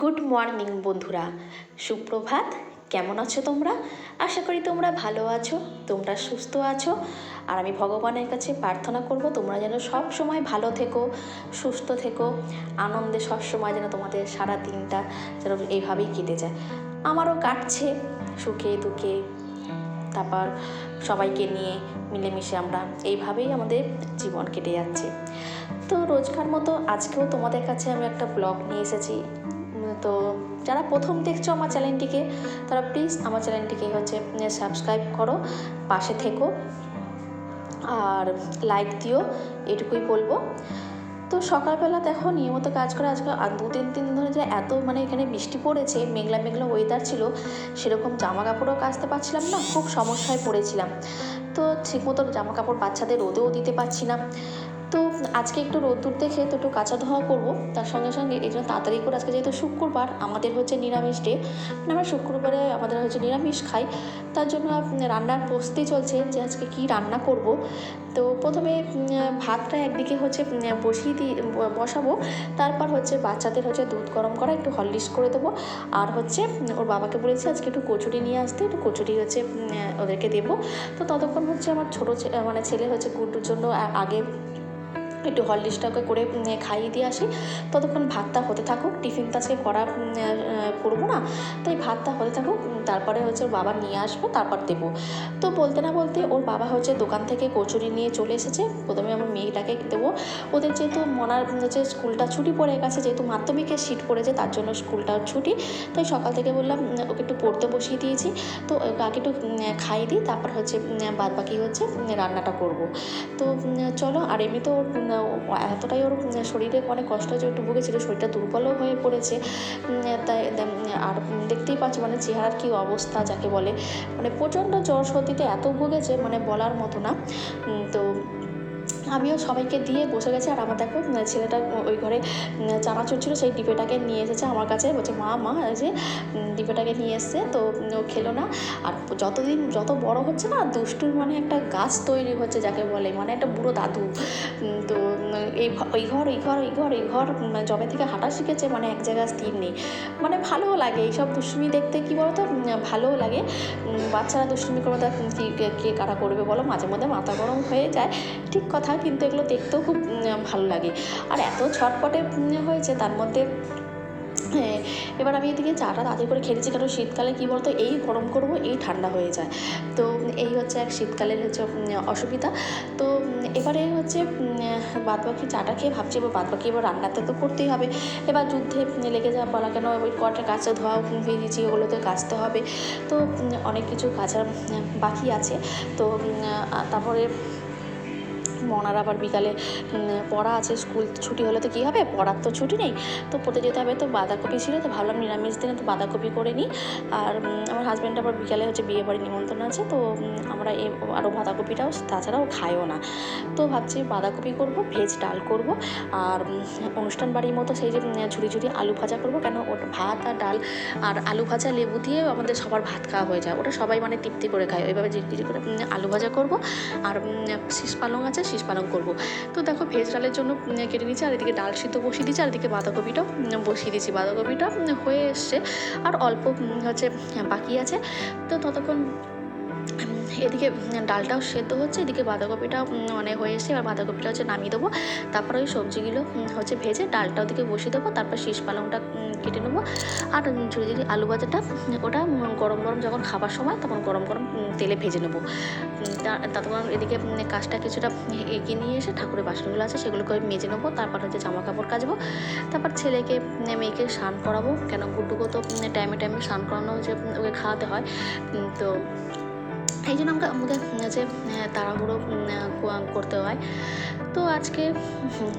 Good morning বন্ধুরা। সুপ্রভাত, কেমন আছো তোমরা? আশা করি তোমরা ভালো আছো, তোমরা সুস্থ আছো। আর আমি ভগবানের কাছে প্রার্থনা করব, তোমরা যেন সব সময় ভালো থেকো, সুস্থ থেকো। আনন্দে সব সময় যেন তোমাদের সারা দিনটা যেন এইভাবেই কেটে যায়। আমারও কাটছে সুখে দুঃখে। তারপর সবাইকে নিয়ে মিলেমিশে আমরা এইভাবেই আমাদের জীবন কেটে যাচ্ছে। তো রোজকার মতো আজকেও তোমাদের কাছে আমি একটা ব্লগ নিয়ে এসেছি। তো যারা প্রথম দেখছ আমার চ্যানেলটিকে, তারা প্লিজ আমার চ্যানেলটিকে হচ্ছে সাবস্ক্রাইব করো, পাশে থেকো, আর লাইক দিও, এটুকুই বলব। তো সকালবেলা দেখো নিয়মিত কাজ করে আজকে দু তিন দিন ধরে যে এত মানে এখানে বৃষ্টি পড়েছে, মেঘলা মেঘলা ওয়েদার ছিল, সেরকম জামা কাপড়ও কাচতে পারছিলাম না, খুব সমস্যায় পড়েছিলাম। তো ঠিকমতো জামা কাপড় বাচ্চাদের রোদেও দিতে পারছি না। তো আজকে একটু রোদ্দুর দেখে তো একটু কাঁচা ধোয়া করব। তার সঙ্গে সঙ্গে এই জন্য তাড়াতাড়ি করে আজকে যেহেতু শুক্রবার, আমাদের হচ্ছে নিরামিষ ডে মানে আমরা শুক্রবারে আমাদের হচ্ছে নিরামিষ খাই। তার জন্য রান্নার প্রস্তুতি চলছে যে আজকে কী রান্না করব। তো প্রথমে ভাতটা একদিকে হচ্ছে বসিয়ে দিয়ে বসাবো। তারপর হচ্ছে বাচ্চাদের হচ্ছে দুধ গরম করা, একটু হরলিক্স করে দেবো। আর হচ্ছে ওর বাবাকে বলেছি আজকে একটু কচুরি নিয়ে আসতে, একটু কচুরি হচ্ছে ওদেরকে দেবো। তো ততক্ষণ হচ্ছে আমার ছোটো মানে ছেলে হচ্ছে গুড্ডুর জন্য আগে একটু হরলিক্সটাকে করে খাইয়ে দিয়ে আসি। ততক্ষণ ভাতটা হতে থাকুক, টিফিনটা আজকে করা করব না, তাই ভাতটা হতে থাকুক তারপরে হচ্ছে ওর বাবা নিয়ে আসবে, তারপর দেবো। তো বলতে না বলতে ওর বাবা হচ্ছে দোকান থেকে কচুরি নিয়ে চলে এসেছে। প্রথমে আমার মেয়েটাকে দেবো। ওদের যেহেতু মনার হচ্ছে স্কুলটা ছুটি পড়ে গেছে, যেহেতু মাধ্যমিকের সিট পড়েছে, তার জন্য স্কুলটাও ছুটি। তাই সকাল থেকে বললাম ওকে একটু পড়তে বসিয়ে দিয়েছি। তো আগে একটু খাইয়ে দিই, তারপর হচ্ছে বাদ বাকি হচ্ছে রান্নাটা করব। তো চলো, আর এমনি তো এতটাই ওর শরীরে অনেক কষ্ট হচ্ছে একটু ভুগেছিল, শরীরটা দুর্বলও হয়ে পড়েছে। তাই আর দেখতেই পাচ্ছ মানে চেহারার কী অবস্থা যাকে বলে মানে প্রচণ্ড জ্বর সর্দিতে এত ভুগেছে মানে বলার মতো না। তো আমিও সবাইকে দিয়ে বসে গেছি আর আমার দেখো ছেলেটা ওই ঘরে চানাচুর ছিল সেই ডিপেটাকে নিয়ে এসেছে আমার কাছে। বলছে মা মা যে ডিপেটাকে নিয়ে এসছে তো ও খেলো না। আর যতদিন যত বড় হচ্ছে না দুষ্টুর মানে একটা গাছ তৈরি হচ্ছে যাকে বলে মানে একটা বুড়ো দাদু। তো এই ওই ঘর ওই ঘর ওই ঘর ওই ঘর জবে থেকে হাঁটা শিখেছে মানে এক জায়গায় স্থির নেই। মানে ভালোও লাগে এইসব দুষ্টুমি দেখতে কী বলতো উম, ভালোও লাগে। বাচ্চারা দুষ্টুমি করবে তা কি কে- কে কারা করবে বলো? মাঝে মধ্যে মাথা গরম হয়ে যায়। ঠিক কথা কিন্তু এগুলো দেখতেও খুব ভালো লাগে। আর এত ছটপটে হয়েছে, তার মধ্যে এবার আমি এদিকে চাটা তাড়াতাড়ি করে খেয়েছি কারণ শীতকালে কী বলতো, এই গরম করব, এই ঠান্ডা হয়ে যায়। তো, এই হচ্ছে এক শীতকালের হচ্ছে অসুবিধা। তো এবারে হচ্ছে বাদ বাকি চাটা খেয়ে ভাবছি, এবার বাদ বাকি এবার রান্নাতে তো করতেই হবে। এবার যুদ্ধে লেগে যা বলা কেন, ওই কটা কাছে ধোয়া দিয়েছি ওগুলোতে কাচতে হবে। তো অনেক কিছু কাচার বাকি আছে। তো তারপরে মনার আবার বিকালে পড়া আছে, স্কুল ছুটি হলে তো কী হবে? পড়ার তো ছুটি নেই। তো পড়তে যেতে হবে, তো বাঁধাকপি ছিল, তো ভাবলাম নিরামিষ দিনে তো বাঁধাকপি করে নিই। আর আমার হাজব্যান্ড আবার বিকালে হচ্ছে বিয়ে বাড়ি নিমন্ত্রণ আছে, তো আমরা এ, আরও বাঁধাকপিটাও, তাছাড়াও খায়ও না। তো ভাবছি বাঁধাকপি করব, ভেজ ডাল করব। আর অনুষ্ঠান বাড়ির মতো সেই যে ঝুড়ি ঝুড়ি আলু ভাজা করব, কেন ওটা, ভাত আর ডাল আর আলু ভাজা লেবু দিয়ে আমাদের সবার ভাত খাওয়া হয়ে যায়। ওটা সবাই মানে তৃপ্তি করে খায়। ওইভাবে ঝিরি করে আলু ভাজা করব। আর শীষ পালং আছে, শীষ পালং করব। তো দেখো ভেজ ডালের জন্য কেটে নিচ্ছি আর এদিকে ডাল সিদ্ধ বসিয়ে দিচ্ছি আর এদিকে বাঁধাকপিটা বসিয়ে দিচ্ছি বাঁধাকপিটা হয়ে এসছে। আর অল্প হচ্ছে, বাকি আছে। তো ততক্ষণ এদিকে ডালটাও সেদ্ধ হচ্ছে এদিকে বাঁধাকপিটা মানে হয়ে এসছে এবার বাঁধাকপিটা হচ্ছে নামিয়ে দেবো। তারপর ওই সবজিগুলো হচ্ছে ভেজে ডালটা ওদিকে বসিয়ে দেবো তারপর শীষ পালংটা কেটে নেব। আর ঝুড়ি আলু ভাজাটা ওটা গরম গরম যখন খাবার সময় তখন গরম গরম তেলে ভেজে নেব। উম, তা- ততক্ষণ এদিকে কাজটা কিছুটা এগিয়ে নিয়ে এসে ঠাকুরের বাসনগুলো আছে সেগুলোকে মেজে নেব তারপর হচ্ছে জামা কাপড় কাচবো। তারপর ছেলেকে মেয়েকে স্নান করাবো কেন গুড্ডুকে তো টাইমে টাইমে স্নান করানো যে ওকে খাওয়াতে হয় তো এই জন্য আমাকে আমাদের যে তাড়াহুড়ো করতে হয়। তো আজকে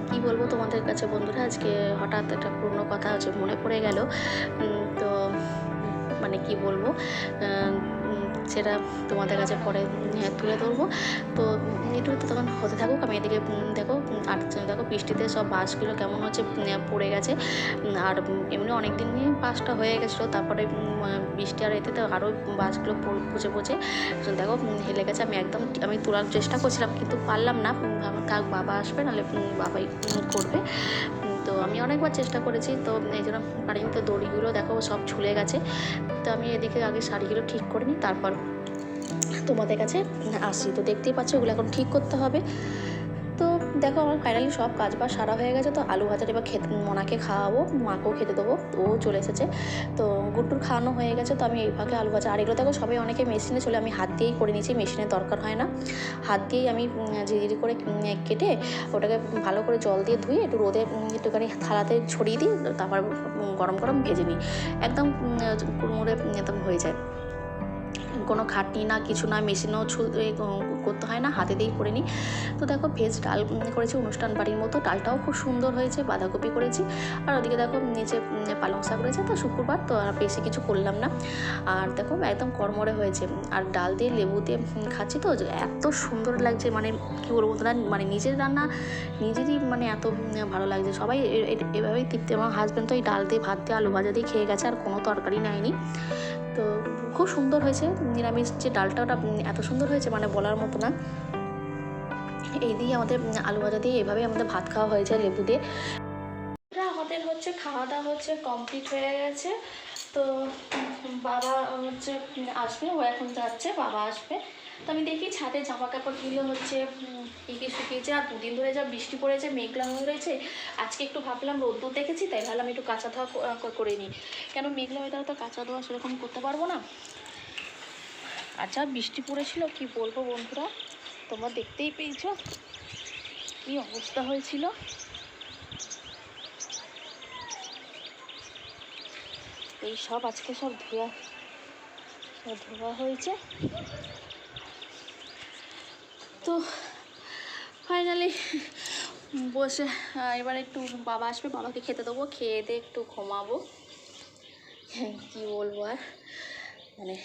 কি বলব তোমাদের কাছে বন্ধুরা? আজকে হঠাৎ একটা পুরনো কথা হচ্ছে, মনে পড়ে গেল। তো মানে কি বলব? সেটা তোমাদের কাছে পরে তুলে ধরবো। তো একটু তো তখন হতে থাকুক, আমি এদিকে দেখো, আর দেখো, বৃষ্টিতে সব বাসগুলো কেমন হচ্ছে পড়ে গেছে। আর এমনি অনেক নিয়ে বাসটা হয়ে গেছিল, তারপরে বৃষ্টি আর এতে তো আরও বাসগুলো পচে পচে। দেখো হেলে গেছে, আমি একদম, আমি তোলার চেষ্টা করছিলাম, কিন্তু পারলাম না। কাক বাবা আসবে, নাহলে বাবাই করবে। তো আমি অনেকবার চেষ্টা করেছি, তো এই জন্য পারিনি তো দড়িগুলো দেখো সব ঝুলে গেছে। তো আমি এদিকে আগে শাড়িগুলো ঠিক করে নিই, তারপর তোমাদের কাছে আসি। তো দেখতেই পাচ্ছ ওগুলো এখন ঠিক করতে হবে। দেখো আমার ফাইনালি সব কাজ বাজ সারা হয়ে গেছে তো আলু ভাজাটা এবার খেতে, মোনাকে খাওয়াবো, মাকেও খেতে দেবো ও চলে এসেছে। তো গুট্টুর খাওয়ানো হয়ে গেছে তো আমি এই আলু ভাজা, আর এগুলো দেখো সবাই অনেকে মেশিনে চলে, আমি হাত দিয়েই করে নিয়েছি, মেশিনের দরকার হয় না। হাত দিয়েই আমি ঝিরিঝিরি করে কেটে ওটাকে ভালো করে জল দিয়ে ধুয়ে একটু রোদে একটুখানি থালাতে ছড়িয়ে দিই, তারপর গরম গরম ভেজে নিই। একদম কুড়মুড়ে একদম হয়ে যায়। কোনো খাটনি না, কিছু না, মেশিনেও ছুল করতে হয় না, হাতে দিয়েই করে নিই। তো দেখো ভেজ ডাল করেছি, অনুষ্ঠান বাড়ির মতো। ডালটাও খুব সুন্দর হয়েছে, বাঁধাকপি করেছি। আর ওদিকে দেখো নিচে পালং শাক রয়েছে, তো শুক্রবার, তো আর বেশি কিছু করলাম না। আর দেখো একদম কড়মড়ে হয়েছে। আর ডাল দিয়ে লেবু দিয়ে খাচ্ছি তো এত সুন্দর লাগছে মানে কী বলব তোরা মানে নিজের রান্না নিজেরই মানে এত ভালো লাগছে। সবাই এভাবেই তৃপ্তি। আমার হাজব্যান্ড তো এই ডাল দিয়ে, ভাত দিয়ে, আলু ভাজা দিয়ে খেয়ে গেছে, আর কোনো তরকারি নেয়নি। তো খুব সুন্দর হয়েছে নিরামিষ যে ডালটা ওটা এত সুন্দর হয়েছে মানে বলার মতো না। এই দিয়ে আমাদের আলু ভাজা দিয়ে এভাবেই আমাদের ভাত খাওয়া হয়েছে লেবু দিয়ে। আমাদের হচ্ছে খাওয়া দাওয়া হচ্ছে কমপ্লিট হয়ে গেছে। তো বাবা হচ্ছে আসবে, ও এখন যাচ্ছে, বাবা আসবে। তো আমি দেখি ছাদে জামা কাপড় কাপড়গুলো হচ্ছে এঁকে শুকিয়েছে, আর দুদিন ধরে যা বৃষ্টি পড়েছে, মেঘলা হয়ে রয়েছে। আজকে একটু ভাবলাম রোদ্দুর দেখেছি, তাই ভাবলাম একটু কাঁচা ধোয়া করে নিই। কেন মেঘলা ওয়েদারে তো কাঁচা ধোয়া সেরকম করতে পারব না? আর যা বৃষ্টি পড়েছিল, কি বলব বন্ধুরা? তোমরা দেখতেই পেয়েছ কি অবস্থা হয়েছিল। এই সব আজকে সব ধোয়া ধোয়া হয়েছে। তো ফাইনালি বসে এবার একটু বাবা আসবে, বাবাকে খেতে দেবো, খেয়ে দিয়ে একটু ঘুমাবো। কী বলব আর? মানে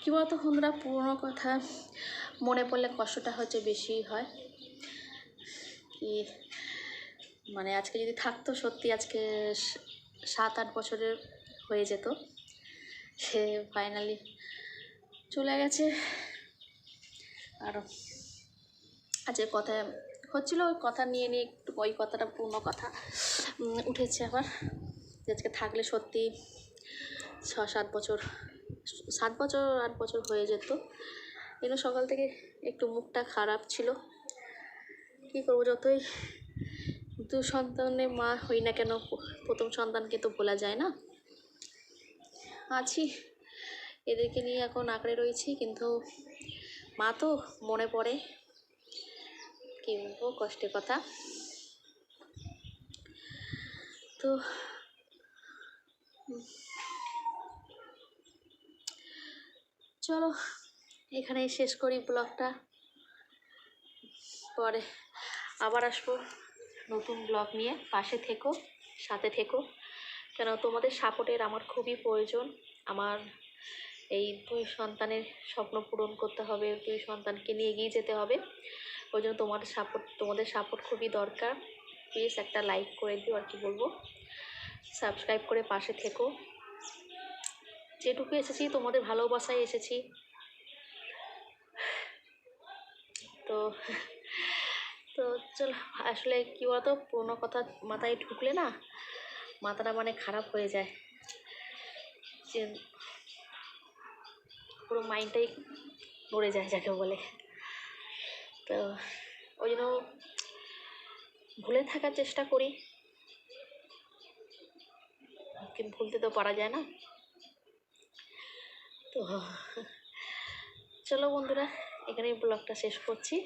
কী বলতো বন্ধুরা, পুরোনো কথা মনে পড়লে কষ্টটা হচ্ছে বেশি হয়। কি মানে আজকে যদি থাকতো সত্যি আজকে সাত আট বছরের হয়ে যেত। সে ফাইনালি চলে গেছে। আর আজকে কথা হচ্ছিল, ওই কথা নিয়ে নিয়ে একটু, ওই কথাটা পূর্ণ কথা উঠেছে আবার। আজকে থাকলে সত্যি ছ, সাত বছর সাত বছর, আট বছর হয়ে যেত। কিন্তু সকাল থেকে একটু মুখটা খারাপ ছিল। কী করব, যতই দু সন্তানের মা হই না কেন, প্রথম সন্তানকে তো ভোলা যায় না। আছি। এদেরকে নিয়ে এখন আঁকড়ে রয়েছি, কিন্তু মা তো মনে পড়ে। কী বলব, কষ্টের কথা। তো চলো, এখানেই শেষ করি ব্লগটা। পরে আবার আসব নতুন ব্লগ নিয়ে। পাশে থেকো, সাথে থেকো। কেন, তোমাদের সাপোর্টের আমার খুবই প্রয়োজন। আমার এই দুই সন্তানের স্বপ্ন পূরণ করতে হবে, দুই সন্তানকে নিয়ে এগিয়ে যেতে হবে। ওই জন্য তোমাদের সাপোর্ট তোমাদের সাপোর্ট খুবই দরকার। প্লিজ একটা লাইক করে দিও, আর কি বলব। সাবস্ক্রাইব করে পাশে থেকো। যেটুকু এসেছি, তোমাদের ভালোবাসায় এসেছি। তো তো চলো, আসলে কী বলতো, পুরোনো কথা মাথায় ঢুকলে না, মাথাটা মানে খারাপ হয়ে যায়। যে পুরো মাইন্ডটাই নড়ে যায়, যাকে বলে। তো, ওই জন্য ভুলে থাকার চেষ্টা করি। কিন্তু ভুলতে তো পারা যায় না। তো চলো বন্ধুরা এখানে ব্লগটা শেষ করছি।